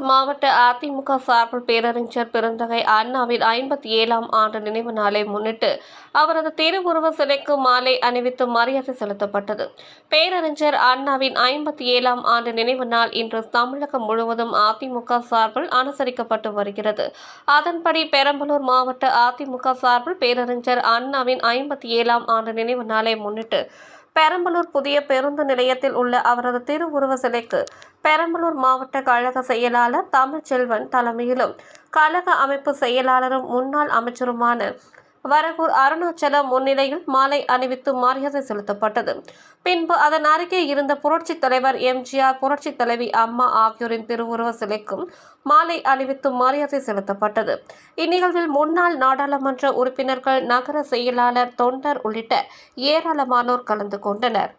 மாவட்ட அதிமுக சார்பில் பேரறிஞர் பெருந்தகை அண்ணாவின் ஐம்பத்தி ஏழாம் ஆண்டு நினைவு நாளை முன்னிட்டு அவரது திருவுருவ சிலைக்கு மாலை அணிவித்து மரியாதை செலுத்தப்பட்டது. பேரறிஞர் அண்ணாவின் ஐம்பத்தி ஏழாம் ஆண்டு நினைவு நாள் இன்று தமிழகம் முழுவதும் அதிமுக சார்பில் அனுசரிக்கப்பட்டு வருகிறது. அதன்படி பெரம்பலூர் மாவட்ட அதிமுக சார்பில் பேரறிஞர் அண்ணாவின் ஐம்பத்தி ஏழாம் ஆண்டு நினைவு நாளை முன்னிட்டு பெரம்பலூர் புதிய பேருந்து நிலையத்தில் உள்ள அவரது திருவுருவ சிலைக்கு பெரம்பலூர் மாவட்ட கழக செயலாளர் தமிழ்ச்செல்வன் தலைமையிலும் கழக அமைப்பு செயலாளரும் முன்னாள் அமைச்சருமான வரகூர் அருணாச்சலம் முன்னிலையில் மாலை அணிவித்து மரியாதை செலுத்தப்பட்டது. பின்பு அதன் அருகே இருந்த புரட்சித் தலைவர் எம்ஜிஆர் புரட்சித் தலைவி அம்மா ஆகியோரின் திருவுருவ சிலைக்கும் மாலை அணிவித்து மரியாதை செலுத்தப்பட்டது. இந்நிகழ்வில் முன்னாள் நாடாளுமன்ற உறுப்பினர்கள் நகர செயலாளர் தொண்டர் உள்ளிட்ட ஏராளமானோர் கலந்து கொண்டனர்.